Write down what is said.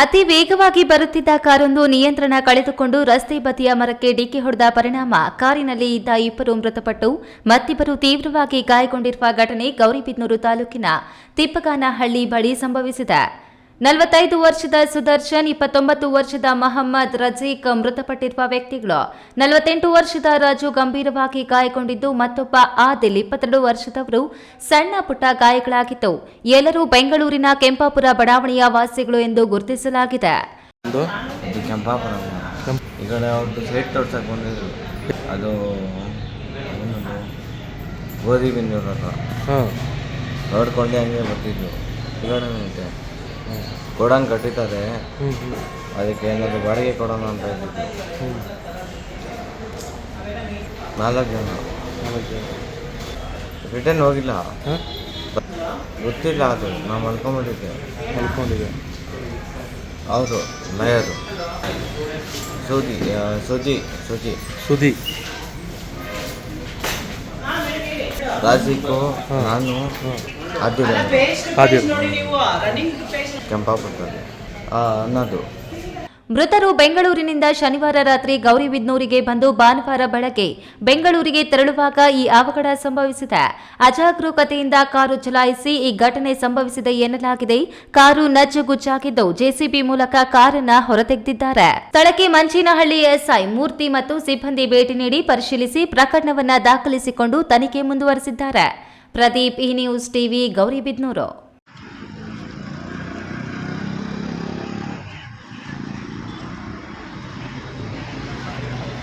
ಅತಿ ವೇಗವಾಗಿ ಬರುತ್ತಿದ್ದ ಕಾರೊಂದು ನಿಯಂತ್ರಣ ಕಳೆದುಕೊಂಡು ರಸ್ತೆ ಬದಿಯ ಮರಕ್ಕೆ ಡಿಕ್ಕಿ ಹೊಡೆದ ಪರಿಣಾಮ. ಕಾರಿನಲ್ಲಿ ಇದ್ದ ಇಬ್ಬರು ಮೃತಪಟ್ಟು ಮತ್ತಿಬ್ಬರು ತೀವ್ರವಾಗಿ ಗಾಯಗೊಂಡಿರುವ ಘಟನೆ ಗೌರಿಬಿದನೂರು ತಾಲೂಕಿನ ತಿಪ್ಪಗಾನಹಳ್ಳಿ ಬಳಿ ಸಂಭವಿಸಿದೆ. ನಲವತ್ತೈದು ವರ್ಷದ ಸುದರ್ಶನ್ ಇಪ್ಪತ್ತೊಂಬತ್ತು ವರ್ಷದ ಮಹಮ್ಮದ್ ರಜೀಕ್ ಮೃತಪಟ್ಟಿರುವ ವ್ಯಕ್ತಿಗಳು. ನಲವತ್ತೆಂಟು ವರ್ಷದ ರಾಜು ಗಂಭೀರವಾಗಿ ಗಾಯಗೊಂಡಿದ್ದು ಮತ್ತೊಬ್ಬ ಆದಿಲ್ ಇಪ್ಪತ್ತೆರಡು ವರ್ಷದವರು ಸಣ್ಣ ಪುಟ್ಟ ಗಾಯಗಳಾಗಿತ್ತು ಎಲ್ಲರೂ ಬೆಂಗಳೂರಿನ ಕೆಂಪಾಪುರ ಬಡಾವಣೆಯ ವಾಸಿಗಳು ಎಂದು ಗುರುತಿಸಲಾಗಿದೆ. ಅದು ಗೋಧಿ ಹಂಗೆ ಬರ್ತಿದ್ರು ಗೋಡನ್ ಕಟ್ಟಿದ್ದಾರೆ. ಅದಕ್ಕೆ ಏನಾದರೂ ಬಾಡಿಗೆ ಕೊಡೋಣ ಅಂತ ಹೇಳಿದ್ರು ನಾಲ್ಕು ಜನ. ರಿಟರ್ನ್ ಹೋಗಿಲ್ಲ. ಗೊತ್ತಿಲ್ಲ ಅದು. ನಾವು ಮಲ್ಕೊಂಬಿಟ್ಟಿದ್ದೆ. ಮಲ್ಕೊಂಡಿದ್ದೆ. ಹೌದು ಲಯರು. ಸುದಿ ಸುದಿ ಸುದಿ ಸುದಿ ರಾಜಿಕು ಹಾಂ. ನಾನು ಆದ್ಯ ಆದಿಲ್ ಆದಿಲ್ ಕೆಂಪಾಪುರದಲ್ಲಿ ಅನ್ನೋದು. ಮೃತರು ಬೆಂಗಳೂರಿನಿಂದ ಶನಿವಾರ ರಾತ್ರಿ ಗೌರಿಬಿದ್ನೂರಿಗೆ ಬಂದು ಭಾನುವಾರ ಬೆಳಗ್ಗೆ ಬೆಂಗಳೂರಿಗೆ ತೆರಳುವಾಗ ಈ ಅವಘಡ ಸಂಭವಿಸಿದೆ. ಅಜಾಗರೂಕತೆಯಿಂದ ಕಾರು ಚಲಾಯಿಸಿ ಈ ಘಟನೆ ಸಂಭವಿಸಿದೆ ಎನ್ನಲಾಗಿದೆ. ಕಾರು ನಜ್ಜುಗುಜ್ಜಾಗಿದ್ದು ಜೆಸಿಬಿ ಮೂಲಕ ಕಾರನ್ನ ಹೊರತೆಗೆದಿದ್ದಾರೆ. ಸ್ಥಳಕ್ಕೆ ಮಂಚಿನಹಳ್ಳಿ ಎಸ್ಐ ಮೂರ್ತಿ ಮತ್ತು ಸಿಬ್ಬಂದಿ ಭೇಟಿ ನೀಡಿ ಪರಿಶೀಲಿಸಿ ಪ್ರಕರಣವನ್ನ ದಾಖಲಿಸಿಕೊಂಡು ತನಿಖೆ ಮುಂದುವರೆಸಿದ್ದಾರೆ. ಪ್ರದೀಪ್ ಈ ನ್ಯೂಸ್ ಟಿವಿ ಗೌರಿಬಿದ್ನೂರು